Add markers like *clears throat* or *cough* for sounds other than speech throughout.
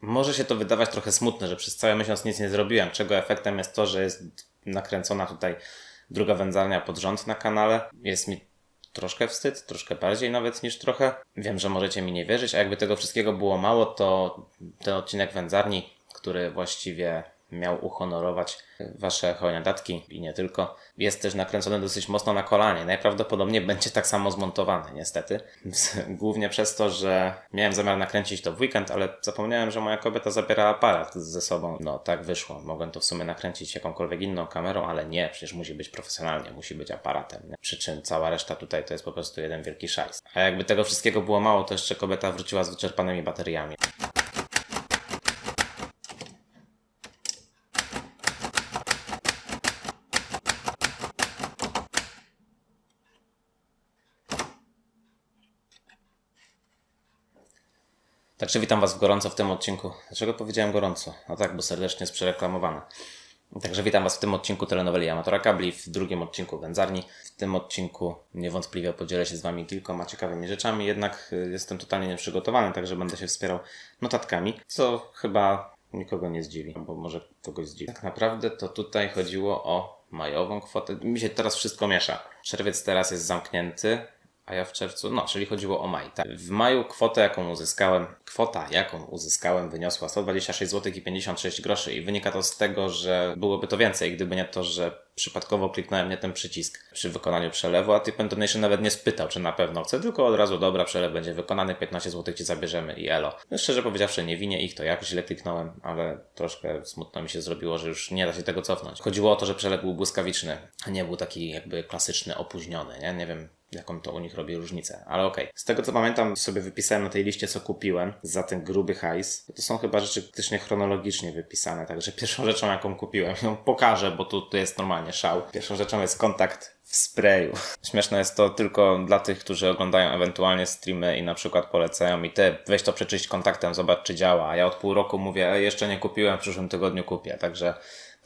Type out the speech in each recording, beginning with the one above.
Może się to wydawać trochę smutne, że przez cały miesiąc nic nie zrobiłem, czego efektem jest to, że jest nakręcona tutaj druga wędzarnia pod rząd na kanale. Jest mi troszkę wstyd, troszkę bardziej nawet niż trochę. Wiem, że możecie mi nie wierzyć, a jakby tego wszystkiego było mało, to ten odcinek wędzarni, który właściwie miał uhonorować wasze chojniadatki i nie tylko. Jest też nakręcony dosyć mocno na kolanie. Najprawdopodobniej będzie tak samo zmontowany, niestety. *laughs* Głównie przez to, że miałem zamiar nakręcić to w weekend, ale zapomniałem, że moja kobieta zabiera aparat ze sobą. No tak wyszło. Mogłem to w sumie nakręcić jakąkolwiek inną kamerą, ale nie, przecież musi być profesjonalnie, musi być aparatem. Nie? Przy czym cała reszta tutaj to jest po prostu jeden wielki szajs. A jakby tego wszystkiego było mało, to jeszcze kobieta wróciła z wyczerpanymi bateriami. Także witam Was gorąco w tym odcinku. Dlaczego powiedziałem gorąco? No tak, bo serdecznie jest przereklamowane. Także witam Was w tym odcinku telenoweli Amatora Kabli, w drugim odcinku Wędzarni. W tym odcinku niewątpliwie podzielę się z Wami kilkoma ciekawymi rzeczami, jednak y, jestem totalnie nieprzygotowany, także będę się wspierał notatkami, co chyba nikogo nie zdziwi, bo może kogoś zdziwi. Tak naprawdę to tutaj chodziło o majową kwotę. Mi się teraz wszystko miesza. Czerwiec teraz jest zamknięty, a ja w czerwcu, no, czyli chodziło o maj. Tak. W maju kwotę, jaką uzyskałem, kwota, jaką uzyskałem, wyniosła 126 zł i 56 groszy i wynika to z tego, że byłoby to więcej, gdyby nie to, że przypadkowo kliknąłem nie ten przycisk przy wykonaniu przelewu, a Tip Donation nawet nie spytał, czy na pewno chcę, tylko od razu, dobra, przelew będzie wykonany, 15 zł ci zabierzemy i elo. No, szczerze powiedziawszy, nie winię ich, to jakoś źle kliknąłem, ale troszkę smutno mi się zrobiło, że już nie da się tego cofnąć. Chodziło o to, że przelew był błyskawiczny, a nie był taki jakby klasyczny, opóźniony, nie? Nie wiem, jaką to u nich robi różnicę, ale okej. Okay. Z tego co pamiętam, sobie wypisałem na tej liście, co kupiłem za ten gruby hajs. To są chyba rzeczy praktycznie chronologicznie wypisane, także *laughs* pierwszą rzeczą, jaką kupiłem, ją pokażę, bo tu, tu jest normalnie szał. Pierwszą rzeczą jest kontakt w sprayu. *laughs* Śmieszne jest to tylko dla tych, którzy oglądają ewentualnie streamy i na przykład polecają mi ty, weź to przeczyść kontaktem, zobacz czy działa, a ja od pół roku mówię, jeszcze nie kupiłem, w przyszłym tygodniu kupię, także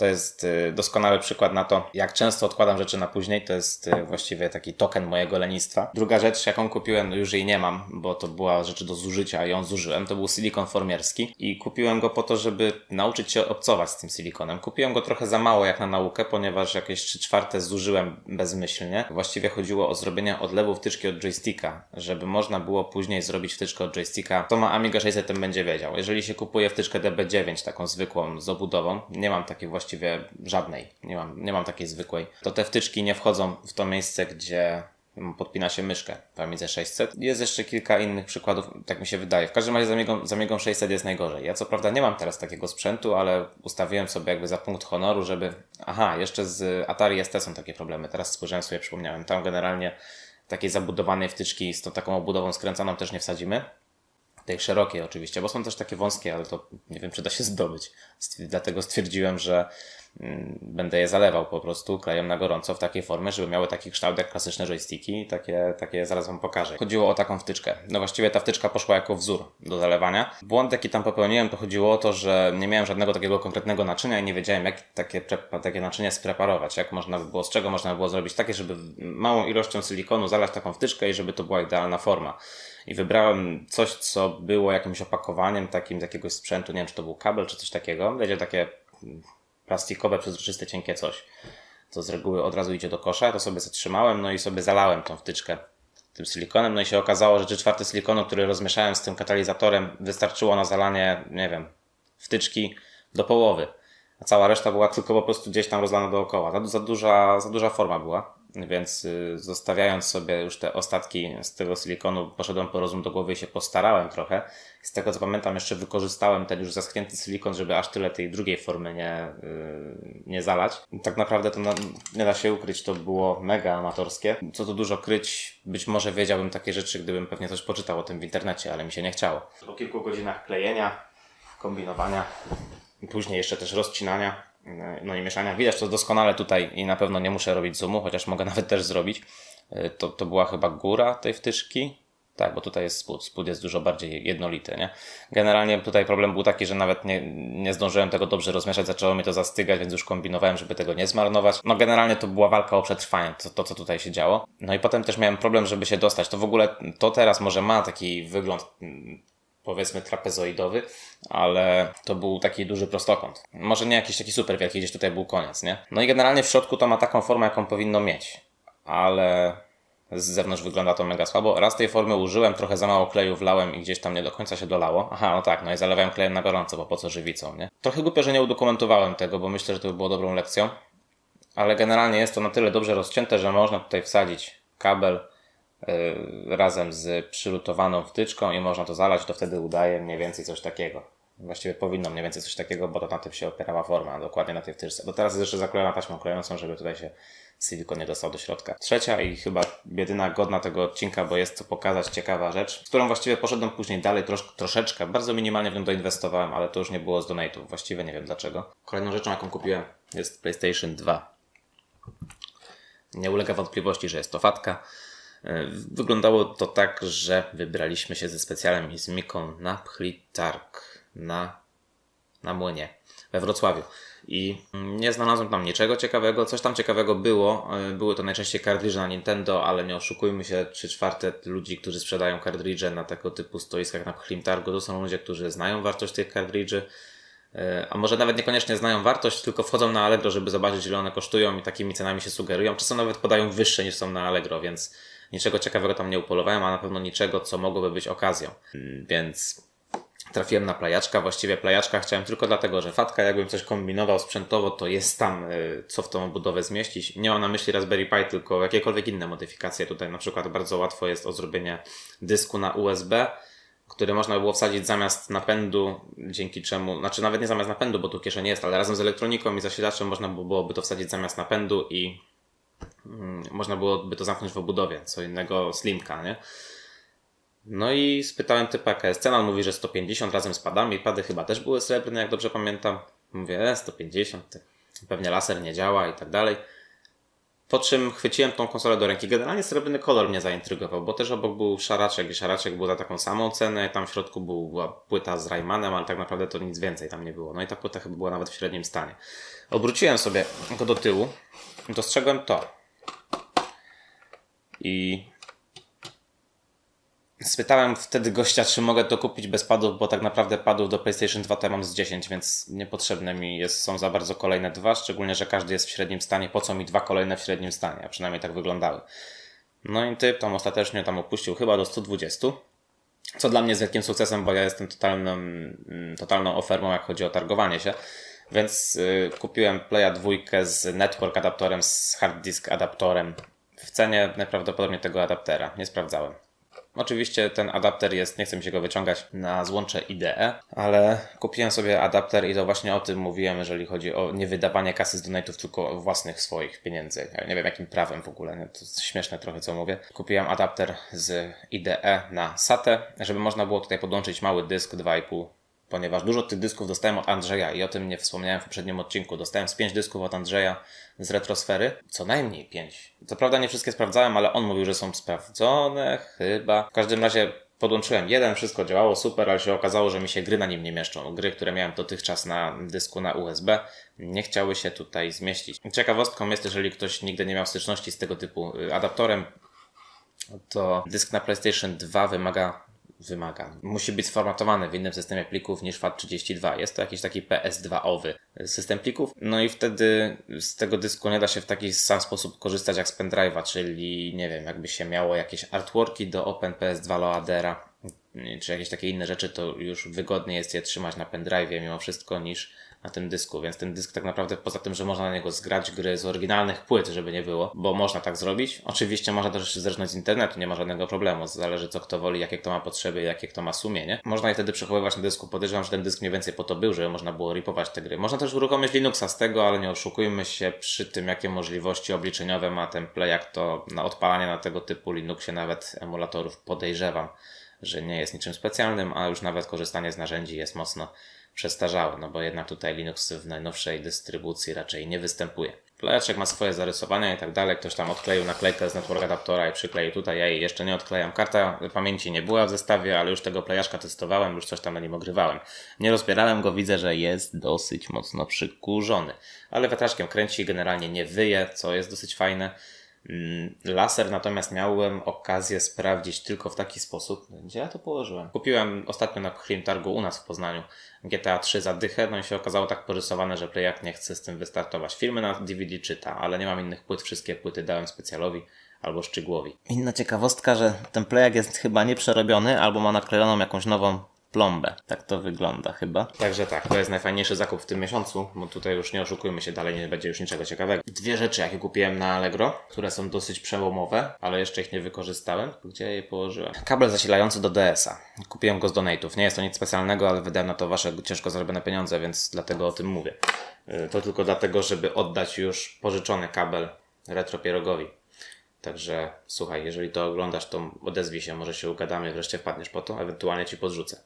to jest y, doskonały przykład na to, jak często odkładam rzeczy na później. To jest y, właściwie taki token mojego lenistwa. Druga rzecz, jaką kupiłem, już jej nie mam, bo to była rzecz do zużycia ją zużyłem. To był silikon formierski i kupiłem go po to, żeby nauczyć się obcować z tym silikonem. Kupiłem go trochę za mało jak na naukę, ponieważ jakieś 3 czwarte zużyłem bezmyślnie. Właściwie chodziło o zrobienie odlewu wtyczki od joysticka, żeby można było później zrobić wtyczkę od joysticka. To ma Amiga 600, ten będzie wiedział. Jeżeli się kupuje wtyczkę DB9, taką zwykłą z obudową, nie mam takiej właściwie właściwie żadnej. Nie mam, nie mam takiej zwykłej. To te wtyczki nie wchodzą w to miejsce, gdzie podpina się myszkę w Amidze 600. Jest jeszcze kilka innych przykładów, tak mi się wydaje. W każdym razie z Amigą, z Amigą 600 jest najgorzej. Ja co prawda nie mam teraz takiego sprzętu, ale ustawiłem sobie jakby za punkt honoru, żeby... Aha, jeszcze z Atari ST są takie problemy. Teraz spojrzałem sobie, przypomniałem. Tam generalnie takiej zabudowanej wtyczki z tą taką obudową skręcaną też nie wsadzimy tej szerokiej oczywiście, bo są też takie wąskie, ale to nie wiem, czy da się zdobyć. Dlatego stwierdziłem, że mm, będę je zalewał po prostu klejem na gorąco w takiej formie, żeby miały taki kształt jak klasyczne joysticki. Takie, takie zaraz Wam pokażę. Chodziło o taką wtyczkę. No właściwie ta wtyczka poszła jako wzór do zalewania. Błąd, jaki tam popełniłem, to chodziło o to, że nie miałem żadnego takiego konkretnego naczynia i nie wiedziałem, jak takie, takie naczynie spreparować. Jak można by było, z czego można by było zrobić takie, żeby małą ilością silikonu zalać taką wtyczkę i żeby to była idealna forma i wybrałem coś, co było jakimś opakowaniem takim z jakiegoś sprzętu, nie wiem czy to był kabel czy coś takiego, będzie takie plastikowe, przezroczyste, cienkie coś, co z reguły od razu idzie do kosza, to sobie zatrzymałem, no i sobie zalałem tą wtyczkę tym silikonem, no i się okazało, że 3 czwarte silikonu, który rozmieszałem z tym katalizatorem, wystarczyło na zalanie, nie wiem, wtyczki do połowy, a cała reszta była tylko po prostu gdzieś tam rozlana dookoła. Za, za, duża, za duża forma była. Więc y, zostawiając sobie już te ostatki z tego silikonu, poszedłem po rozum do głowy i się postarałem trochę. Z tego co pamiętam, jeszcze wykorzystałem ten już zaschnięty silikon, żeby aż tyle tej drugiej formy nie, y, nie zalać. Tak naprawdę to nie da się ukryć, to było mega amatorskie. Co tu dużo kryć, być może wiedziałbym takie rzeczy, gdybym pewnie coś poczytał o tym w internecie, ale mi się nie chciało. Po kilku godzinach klejenia, kombinowania, później jeszcze też rozcinania, no i mieszania. Widać to doskonale tutaj i na pewno nie muszę robić zoomu, chociaż mogę *laughs* nawet też zrobić. E, to, to była chyba góra tej wtyczki. Tak, bo tutaj jest spód. Spód jest dużo bardziej jednolity, nie? Generalnie tutaj problem był taki, że nawet nie, nie zdążyłem tego dobrze rozmieszać, zaczęło mi to zastygać, więc już kombinowałem, żeby tego nie zmarnować. No generalnie to była walka o przetrwanie, to, to co tutaj się działo. No i potem też miałem problem, żeby się dostać. To w ogóle, to teraz może ma taki wygląd powiedzmy trapezoidowy, ale to był taki duży prostokąt. Może nie jakiś taki super wielki, gdzieś tutaj był koniec, nie? No i generalnie w środku to ma taką formę, jaką powinno mieć, ale z zewnątrz wygląda to mega słabo. Raz tej formy użyłem, trochę za mało kleju wlałem i gdzieś tam nie do końca się dolało. Aha, no tak, no i zalewałem klejem na gorąco, bo po co żywicą, nie? Trochę głupio, że nie udokumentowałem tego, bo myślę, że to by było dobrą lekcją. Ale generalnie jest to na tyle dobrze rozcięte, że można tutaj wsadzić kabel razem z przylutowaną wtyczką i można to zalać, to wtedy udaje mniej więcej coś takiego. Właściwie powinno mniej więcej coś takiego, bo to na tym się opierała forma, dokładnie na tej wtyczce. Bo teraz jest jeszcze zaklejona taśmą klejącą, żeby tutaj się silikon nie dostał do środka. Trzecia i chyba jedyna godna tego odcinka, bo jest to pokazać ciekawa rzecz, z którą właściwie poszedłem później dalej trosz, troszeczkę, bardzo minimalnie w nią doinwestowałem, ale to już nie było z donate'ów, właściwie nie wiem dlaczego. Kolejną rzeczą, jaką kupiłem jest PlayStation 2. Nie ulega wątpliwości, że jest to fatka. Wyglądało to tak, że wybraliśmy się ze specjalem i z Miką na Pchli Targ na, na młynie we Wrocławiu. I nie znalazłem tam niczego ciekawego. Coś tam ciekawego było. Były to najczęściej kartridże na Nintendo, ale nie oszukujmy się, trzy czwarte ludzi, którzy sprzedają kartridże na tego typu stoiskach na Pchlim Targu, to są ludzie, którzy znają wartość tych kartridży. A może nawet niekoniecznie znają wartość, tylko wchodzą na Allegro, żeby zobaczyć, ile one kosztują i takimi cenami się sugerują. Czasem nawet podają wyższe niż są na Allegro, więc niczego ciekawego tam nie upolowałem, a na pewno niczego, co mogłoby być okazją. Więc trafiłem na plajaczka. Właściwie plajaczka chciałem tylko dlatego, że fatka, jakbym coś kombinował sprzętowo, to jest tam, y, co w tą budowę zmieścić. Nie mam na myśli Raspberry Pi, tylko jakiekolwiek inne modyfikacje. Tutaj na przykład bardzo łatwo jest o zrobienie dysku na USB, który można by było wsadzić zamiast napędu, dzięki czemu, znaczy nawet nie zamiast napędu, bo tu kieszeń jest, ale razem z elektroniką i zasilaczem można byłoby to wsadzić zamiast napędu i można byłoby to zamknąć w obudowie, co innego slimka, nie? No i spytałem typa, jaka jest cena. On mówi, że 150 razem z padami. Pady chyba też były srebrne, jak dobrze pamiętam. Mówię, e, 150, pewnie laser nie działa i tak dalej. Po czym chwyciłem tą konsolę do ręki. Generalnie srebrny kolor mnie zaintrygował, bo też obok był szaraczek i szaraczek był za taką samą cenę. Tam w środku była płyta z Raymanem, ale tak naprawdę to nic więcej tam nie było. No i ta płyta chyba była nawet w średnim stanie. Obróciłem sobie go do tyłu. Dostrzegłem to. I Spytałem wtedy gościa, czy mogę to kupić bez padów, bo tak naprawdę padów do PlayStation 2 to mam z 10, więc niepotrzebne mi jest, są za bardzo kolejne dwa, szczególnie, że każdy jest w średnim stanie. Po co mi dwa kolejne w średnim stanie? A przynajmniej tak wyglądały. No i typ tam ostatecznie tam opuścił chyba do 120. Co dla mnie jest wielkim sukcesem, bo ja jestem totalną, mm, totalną ofermą, jak chodzi o targowanie się. Więc yy, kupiłem Playa 2 z network adaptorem, z hard disk adaptorem w cenie najprawdopodobniej tego adaptera. Nie sprawdzałem. Oczywiście ten adapter jest, nie chcę mi się go wyciągać na złącze IDE, ale kupiłem sobie adapter i to właśnie o tym mówiłem, jeżeli chodzi o niewydawanie kasy z donate'ów, tylko własnych swoich pieniędzy. Ja nie wiem jakim prawem w ogóle, to jest śmieszne trochę co mówię. Kupiłem adapter z IDE na SATę, żeby można było tutaj podłączyć mały dysk 2,5 ponieważ dużo tych dysków dostałem od Andrzeja i o tym nie wspomniałem w poprzednim odcinku. Dostałem z 5 dysków od Andrzeja z retrosfery, co najmniej 5. Co prawda nie wszystkie sprawdzałem, ale on mówił, że są sprawdzone chyba. W każdym razie podłączyłem jeden, wszystko działało super, ale się okazało, że mi się gry na nim nie mieszczą. Gry, które miałem dotychczas na dysku na USB, nie chciały się tutaj zmieścić. Ciekawostką jest, jeżeli ktoś nigdy nie miał styczności z tego typu y, adaptorem, to dysk na PlayStation 2 wymaga wymaga. Musi być sformatowany w innym systemie plików niż FAT32. Jest to jakiś taki PS2-owy system plików. No i wtedy z tego dysku nie da się w taki sam sposób korzystać jak z pendrive'a, czyli nie wiem, jakby się miało jakieś artworki do OpenPS2 Loadera, czy jakieś takie inne rzeczy, to już wygodniej jest je trzymać na pendrive'ie mimo wszystko niż na tym dysku, więc ten dysk tak naprawdę poza tym, że można na niego zgrać gry z oryginalnych płyt, żeby nie było, bo można tak zrobić. Oczywiście można też zresztą z internetu, nie ma żadnego problemu, zależy co kto woli, jakie kto ma potrzeby, jakie kto ma sumienie. Można je wtedy przechowywać na dysku, podejrzewam, że ten dysk mniej więcej po to był, żeby można było ripować te gry. Można też uruchomić Linuxa z tego, ale nie oszukujmy się przy tym, jakie możliwości obliczeniowe ma ten play, jak to na odpalanie na tego typu Linuxie nawet emulatorów podejrzewam, że nie jest niczym specjalnym, a już nawet korzystanie z narzędzi jest mocno przestarzały, no bo jednak tutaj Linux w najnowszej dystrybucji raczej nie występuje. Playaczek ma swoje zarysowania i tak dalej. Ktoś tam odkleił naklejkę z network adaptora i przykleił tutaj. Ja jej jeszcze nie odklejam. Karta pamięci nie była w zestawie, ale już tego playaszka testowałem, już coś tam na nim ogrywałem. Nie rozbierałem go, widzę, że jest dosyć mocno przykurzony. Ale wiatraczkiem kręci, generalnie nie wyje, co jest dosyć fajne. Mm, Laser natomiast miałem okazję sprawdzić tylko w taki sposób, gdzie ja to położyłem. Kupiłem ostatnio na Chrim Targu u nas w Poznaniu GTA 3 za dychę, no i się okazało tak porysowane, że Playak nie chce z tym wystartować. Filmy na DVD czyta, ale nie mam innych płyt, wszystkie płyty dałem specjalowi albo szczegółowi. Inna ciekawostka, że ten Playak jest chyba nieprzerobiony albo ma naklejoną jakąś nową plombę. Tak to wygląda chyba. Także tak, to jest najfajniejszy zakup w tym miesiącu, bo tutaj już nie oszukujmy się, dalej nie będzie już niczego ciekawego. Dwie rzeczy, jakie kupiłem na Allegro, które są dosyć przełomowe, ale jeszcze ich nie wykorzystałem. Gdzie je położyłem? Kabel zasilający do DS-a. Kupiłem go z donate'ów. Nie jest to nic specjalnego, ale wydałem na to wasze ciężko zarobione pieniądze, więc dlatego o tym mówię. Yy, To tylko dlatego, żeby oddać już pożyczony kabel Retro Pierogowi. Także słuchaj, jeżeli to oglądasz, to odezwij się, może się ugadamy, wreszcie wpadniesz po to, ewentualnie ci podrzucę.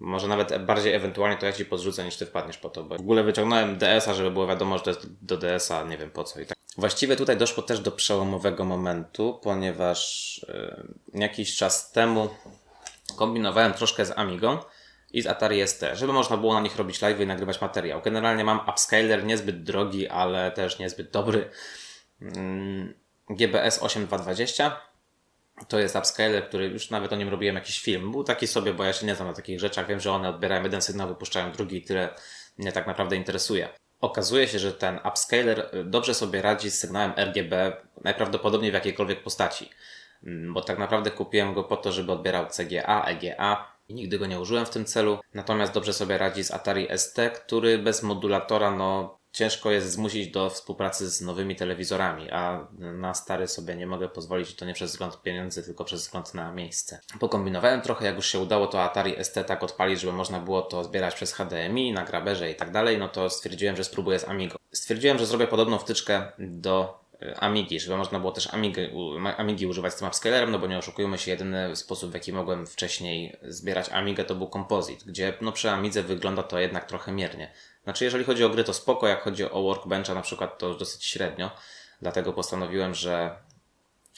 Może nawet bardziej ewentualnie to ja ci podrzucę niż ty wpadniesz po to, bo w ogóle wyciągnąłem DS-a, żeby było wiadomo, że to jest do DS-a, nie wiem po co i tak. Właściwie tutaj doszło też do przełomowego momentu, ponieważ yy, jakiś czas temu kombinowałem troszkę z Amigą i z Atari ST, żeby można było na nich robić live i nagrywać materiał. Generalnie mam upscaler niezbyt drogi, ale też niezbyt dobry. Mm, GBS 8220 to jest upscaler, który już nawet o nim robiłem jakiś film. Był taki sobie, bo ja się nie znam na takich rzeczach. Wiem, że one odbierają jeden sygnał, wypuszczają drugi i tyle mnie tak naprawdę interesuje. Okazuje się, że ten upscaler dobrze sobie radzi z sygnałem RGB, najprawdopodobniej w jakiejkolwiek postaci. Mm, Bo tak naprawdę kupiłem go po to, żeby odbierał CGA, EGA i nigdy go nie użyłem w tym celu. Natomiast dobrze sobie radzi z Atari ST, który bez modulatora, no ciężko jest zmusić do współpracy z nowymi telewizorami, a na stary sobie nie mogę pozwolić, to nie przez wzgląd pieniędzy, tylko przez wzgląd na miejsce. Pokombinowałem trochę, jak już się udało to Atari ST tak odpalić, żeby można było to zbierać przez HDMI, na graberze i tak dalej, no to stwierdziłem, że spróbuję z Amigo. Stwierdziłem, że zrobię podobną wtyczkę do y, Amigi, żeby można było też Amigi, Amigi używać z tym upscalerem, no bo nie oszukujmy się, jedyny sposób w jaki mogłem wcześniej zbierać Amigę to był Composite, gdzie no przy Amidze wygląda to jednak trochę miernie. Znaczy jeżeli chodzi o gry to spoko, jak chodzi o Workbencha na przykład to dosyć średnio, dlatego postanowiłem, że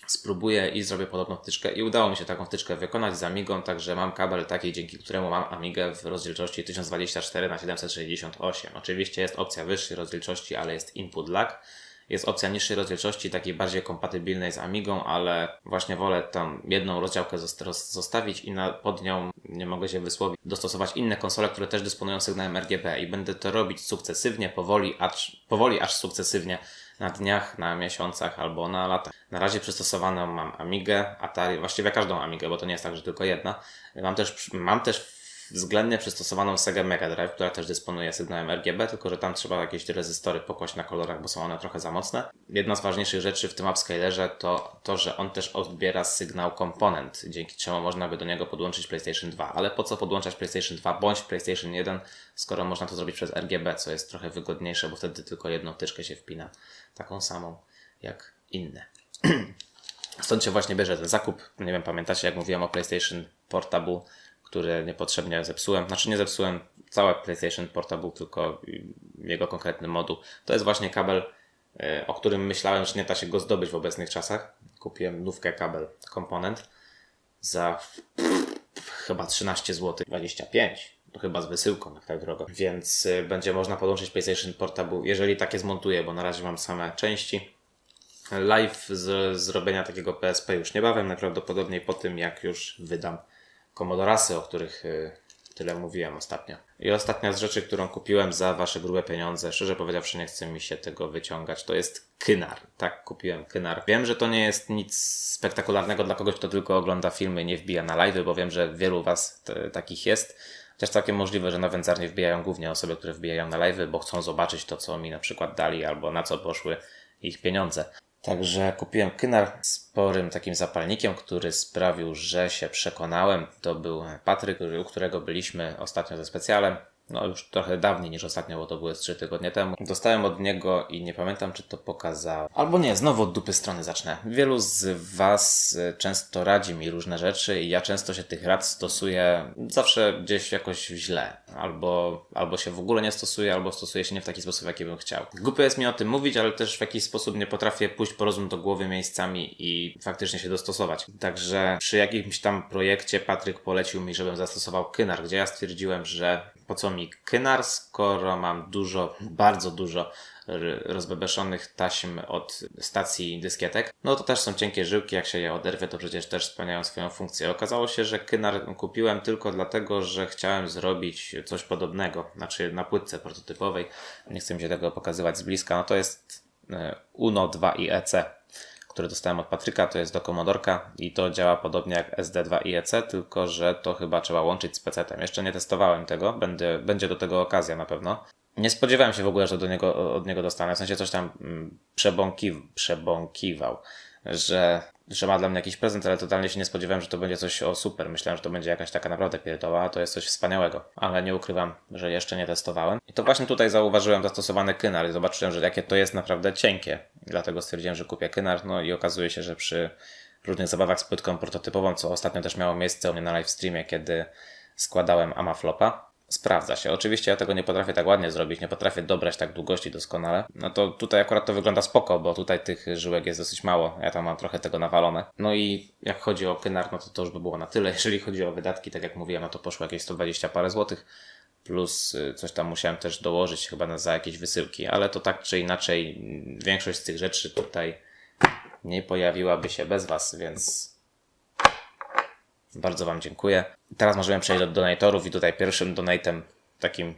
spróbuję i zrobię podobną wtyczkę. I udało mi się taką wtyczkę wykonać z Amigą, także mam kabel taki, dzięki któremu mam Amigę w rozdzielczości 1024 na 768 Oczywiście jest opcja wyższej rozdzielczości, ale jest input lag. Jest opcja niższej rozdzielczości, takiej bardziej kompatybilnej z Amigą, ale właśnie wolę tam jedną rozdziałkę zost- roz- zostawić i na, pod nią, nie mogę się wysłowić, dostosować inne konsole, które też dysponują sygnałem RGB i będę to robić sukcesywnie, powoli, acz, powoli aż sukcesywnie na dniach, na miesiącach albo na latach. Na razie przystosowaną mam Amigę, Atari, właściwie każdą Amigę, bo to nie jest tak, że tylko jedna. Mam też, mam też względnie przystosowaną Sega Mega Drive, która też dysponuje sygnałem RGB, tylko że tam trzeba jakieś rezystory pokłaść na kolorach, bo są one trochę za mocne. Jedna z ważniejszych rzeczy w tym upscalerze to to, że on też odbiera sygnał komponent, dzięki czemu można by do niego podłączyć PlayStation 2. Ale po co podłączać PlayStation 2 bądź PlayStation 1, skoro można to zrobić przez RGB, co jest trochę wygodniejsze, bo wtedy tylko jedną wtyczkę się wpina, taką samą jak inne. *clears throat* Stąd się właśnie bierze ten zakup. Nie wiem, pamiętacie, jak mówiłem o PlayStation Portable, który niepotrzebnie zepsułem. Znaczy nie zepsułem całe PlayStation Portable, tylko jego konkretny moduł. To jest właśnie kabel, y, o którym myślałem, że nie da się go zdobyć w obecnych czasach. Kupiłem nówkę kabel komponent za chyba 13 zł, 25. To chyba z wysyłką, jak tak drogo. Więc y, będzie można podłączyć PlayStation Portable, jeżeli takie zmontuję, bo na razie mam same części. Live z zrobienia takiego PSP już niebawem, najprawdopodobniej po tym, jak już wydam Commodorasy, o których y, tyle mówiłem ostatnio. I ostatnia z rzeczy, którą kupiłem za wasze grube pieniądze, szczerze powiedziawszy nie chce mi się tego wyciągać, to jest Kynar. Tak, kupiłem Kynar. Wiem, że to nie jest nic spektakularnego dla kogoś, kto tylko ogląda filmy, nie wbija na live, bo wiem, że wielu was takich jest. Chociaż całkiem możliwe, że na wędzarnię wbijają głównie osoby, które wbijają na live, bo chcą zobaczyć to, co mi na przykład dali, albo na co poszły ich pieniądze. Także kupiłem Kynar sporym takim zapalnikiem, który sprawił, że się przekonałem. To był Patryk, u którego byliśmy ostatnio ze specjalem. No już trochę dawniej niż ostatnio, bo to były z 3 tygodnie temu. Dostałem od niego i nie pamiętam, czy to pokazał. Albo nie, znowu od dupy strony zacznę. Wielu z Was y, często radzi mi różne rzeczy i ja często się tych rad stosuję zawsze gdzieś jakoś źle. Albo, albo się w ogóle nie stosuję, albo stosuję się nie w taki sposób, jaki bym chciał. Głupio jest mi o tym mówić, ale też w jakiś sposób nie potrafię pójść po rozum do głowy miejscami i faktycznie się dostosować. Także przy jakimś tam projekcie Patryk polecił mi, żebym zastosował Kynar, gdzie ja stwierdziłem, że po co mi kynar, skoro mam dużo, bardzo dużo rozbebeszonych taśm od stacji dyskietek. No to też są cienkie żyłki, jak się je oderwie, to przecież też spełniają swoją funkcję. Okazało się, że kynar kupiłem tylko dlatego, że chciałem zrobić coś podobnego, znaczy na płytce prototypowej. Nie chcę mi się tego pokazywać z bliska. No to jest e, Uno 2 i EC który dostałem od Patryka, to jest do Komodorka i to działa podobnie jak SD2 i EC, tylko że to chyba trzeba łączyć z PC-tem. Jeszcze nie testowałem tego, będę, będzie do tego okazja na pewno. Nie spodziewałem się w ogóle, że do niego, od niego dostanę, w sensie coś tam mm, przebąki, przebąkiwał, że, że ma dla mnie jakiś prezent, ale totalnie się nie spodziewałem, że to będzie coś o super. Myślałem, że to będzie jakaś taka naprawdę pierdoła, a to jest coś wspaniałego. Ale nie ukrywam, że jeszcze nie testowałem. I to właśnie tutaj zauważyłem zastosowany kynar i zobaczyłem, że jakie to jest naprawdę cienkie. Dlatego stwierdziłem, że kupię kynar, no i okazuje się, że przy różnych zabawach z płytką prototypową, co ostatnio też miało miejsce u mnie na live streamie, kiedy składałem Amaflopa, sprawdza się. Oczywiście ja tego nie potrafię tak ładnie zrobić, nie potrafię dobrać tak długości doskonale. No to tutaj akurat to wygląda spoko, bo tutaj tych żyłek jest dosyć mało. Ja tam mam trochę tego nawalone. No i jak chodzi o kynar, no to to już by było na tyle. *laughs* Jeżeli chodzi o wydatki, tak jak mówiłem, no to poszło jakieś 120 parę złotych. Plus y, coś tam musiałem też dołożyć chyba na, za jakieś wysyłki, ale to tak czy inaczej mm, większość z tych rzeczy tutaj nie pojawiłaby się bez Was, więc bardzo Wam dziękuję. Teraz możemy przejść do donatorów i tutaj pierwszym donatem takim,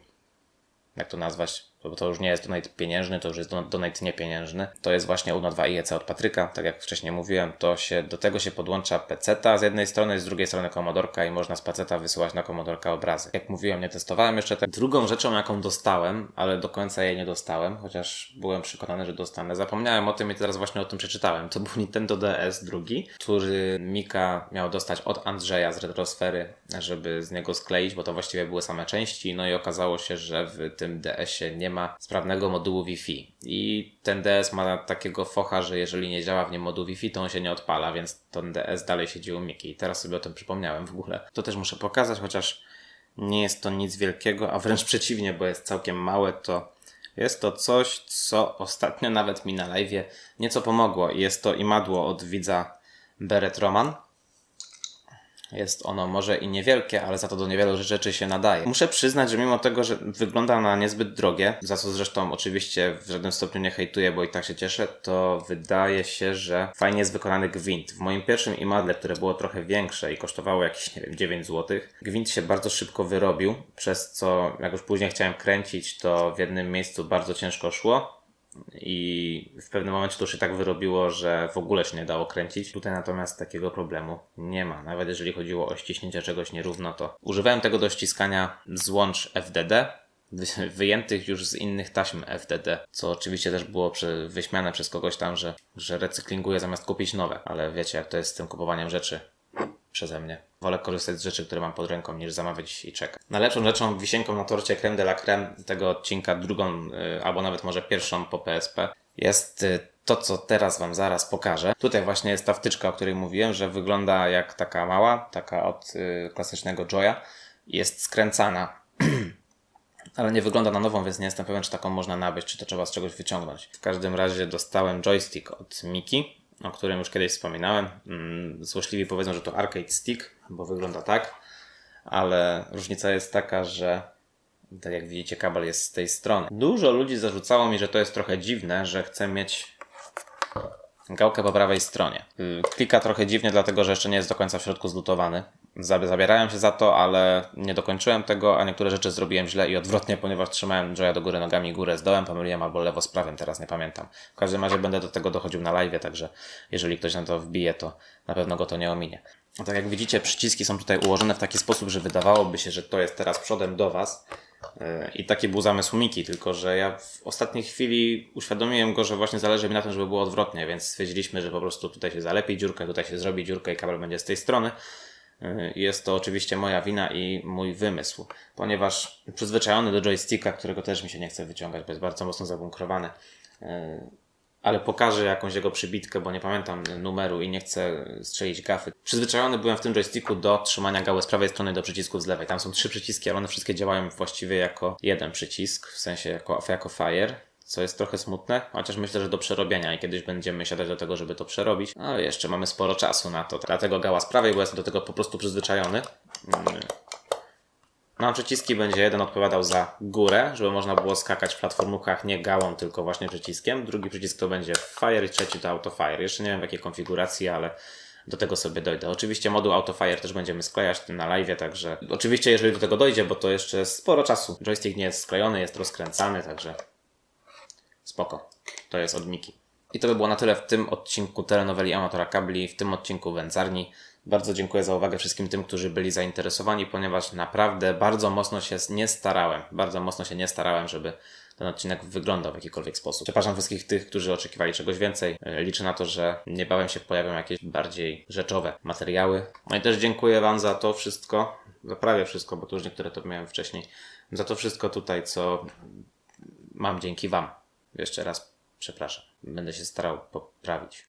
jak to nazwać, bo to już nie jest donate pieniężny, to już jest don- donate niepieniężny. To jest właśnie UNO 2 IEC od Patryka, tak jak wcześniej mówiłem, to się, do tego się podłącza peceta z jednej strony, z drugiej strony komodorka i można z peceta wysyłać na komodorka obrazy. Jak mówiłem, nie testowałem jeszcze tego. Drugą rzeczą, jaką dostałem, ale do końca jej nie dostałem, chociaż byłem przekonany, że dostanę. Zapomniałem o tym i teraz właśnie o tym przeczytałem. To był Nintendo DS drugi, który Mika miał dostać od Andrzeja z Retrosfery, żeby z niego skleić, bo to właściwie były same części. No i okazało się, że w tym DS-ie nie ma sprawnego modułu Wi-Fi. I ten DS ma takiego focha, że jeżeli nie działa w nim moduł Wi-Fi, to on się nie odpala, więc ten DS dalej siedzi u Miki. I teraz sobie o tym przypomniałem w ogóle. To też muszę pokazać, chociaż nie jest to nic wielkiego, a wręcz przeciwnie, bo jest całkiem małe, to jest to coś, co ostatnio nawet mi na live nieco pomogło. Jest to imadło od widza Beret Roman. Jest ono może i niewielkie, ale za to do niewielu rzeczy się nadaje. Muszę przyznać, że mimo tego, że wygląda na niezbyt drogie, za co zresztą oczywiście w żadnym stopniu nie hejtuję, bo i tak się cieszę, to wydaje się, że fajnie jest wykonany gwint. W moim pierwszym imadle, które było trochę większe i kosztowało jakieś, nie wiem, 9 zł, gwint się bardzo szybko wyrobił, przez co jak już później chciałem kręcić, to w jednym miejscu bardzo ciężko szło, i w pewnym momencie to już się tak wyrobiło, że w ogóle się nie dało kręcić. Tutaj natomiast takiego problemu nie ma. Nawet jeżeli chodziło o ściśnięcie czegoś nierówno, to używałem tego do ściskania złącz FDD, wy- wyjętych już z innych taśm FDD, co oczywiście też było wyśmiane przez kogoś tam, że, że recyklinguję zamiast kupić nowe, ale wiecie jak to jest z tym kupowaniem rzeczy przeze mnie. Wolę korzystać z rzeczy, które mam pod ręką, niż zamawiać i czekać. Najlepszą rzeczą, wisienką na torcie creme de la creme tego odcinka, drugą, y, albo nawet może pierwszą po PSP, jest y, to, co teraz Wam zaraz pokażę. Tutaj właśnie jest ta wtyczka, o której mówiłem, że wygląda jak taka mała, taka od y, klasycznego Joya. Jest skręcana *clears throat* ale nie wygląda na nową, więc nie jestem pewien, czy taką można nabyć, czy to trzeba z czegoś wyciągnąć. W każdym razie dostałem joystick od Miki, o którym już kiedyś wspominałem. Mm, Złośliwi powiedzą, że to arcade stick, bo wygląda tak, ale różnica jest taka, że tak jak widzicie, kabel jest z tej strony. Dużo ludzi zarzucało mi, że to jest trochę dziwne, że chcę mieć gałkę po prawej stronie. Y, Klika trochę dziwnie, dlatego że jeszcze nie jest do końca w środku zlutowany. Zabi- Zabierałem się za to, ale nie dokończyłem tego, a niektóre rzeczy zrobiłem źle i odwrotnie, ponieważ trzymałem joya do góry nogami, górę z dołem, pomyliłem albo lewo z prawym, teraz nie pamiętam. W każdym razie będę do tego dochodził na live, także jeżeli ktoś na to wbije, to na pewno go to nie ominie. No tak jak widzicie, przyciski są tutaj ułożone w taki sposób, że wydawałoby się, że to jest teraz przodem do Was. Yy, I taki był zamysł Miki, tylko że ja w ostatniej chwili uświadomiłem go, że właśnie zależy mi na tym, żeby było odwrotnie, więc stwierdziliśmy, że po prostu tutaj się zalepi dziurkę, tutaj się zrobi dziurkę i kabel będzie z tej strony. Yy, Jest to oczywiście moja wina i mój wymysł, ponieważ przyzwyczajony do joysticka, którego też mi się nie chce wyciągać, bo jest bardzo mocno zabunkrowany, yy, ale pokażę jakąś jego przybitkę, bo nie pamiętam numeru i nie chcę strzelić gafy. Przyzwyczajony byłem w tym joysticku do trzymania gały z prawej strony do przycisków z lewej. Tam są trzy przyciski, ale one wszystkie działają właściwie jako jeden przycisk, w sensie jako, jako fire. Co jest trochę smutne, chociaż myślę, że do przerobienia i kiedyś będziemy siadać do tego, żeby to przerobić. Ale jeszcze mamy sporo czasu na to. Dlatego gała z prawej, bo jestem do tego po prostu przyzwyczajony. Mm. Nam przyciski będzie jeden odpowiadał za górę, żeby można było skakać w platformówkach nie gałą, tylko właśnie przyciskiem. Drugi przycisk to będzie Fire i trzeci to Autofire. Jeszcze nie wiem w jakiej konfiguracji, ale do tego sobie dojdę. Oczywiście moduł Autofire też będziemy sklejać na live, także oczywiście jeżeli do tego dojdzie, bo to jeszcze sporo czasu. Joystick nie jest sklejony, jest rozkręcany, także spoko. To jest od Miki. I to by było na tyle w tym odcinku telenoweli Amatora Kabli, w tym odcinku Wędzarni. Bardzo dziękuję za uwagę wszystkim tym, którzy byli zainteresowani, ponieważ naprawdę bardzo mocno się nie starałem, bardzo mocno się nie starałem, żeby ten odcinek wyglądał w jakikolwiek sposób. Przepraszam wszystkich tych, którzy oczekiwali czegoś więcej. E, Liczę na to, że niebawem się pojawią jakieś bardziej rzeczowe materiały. No i też dziękuję Wam za to wszystko, za prawie wszystko, bo to już niektóre to miałem wcześniej, za to wszystko tutaj, co mam dzięki Wam. Jeszcze raz przepraszam. Będę się starał poprawić.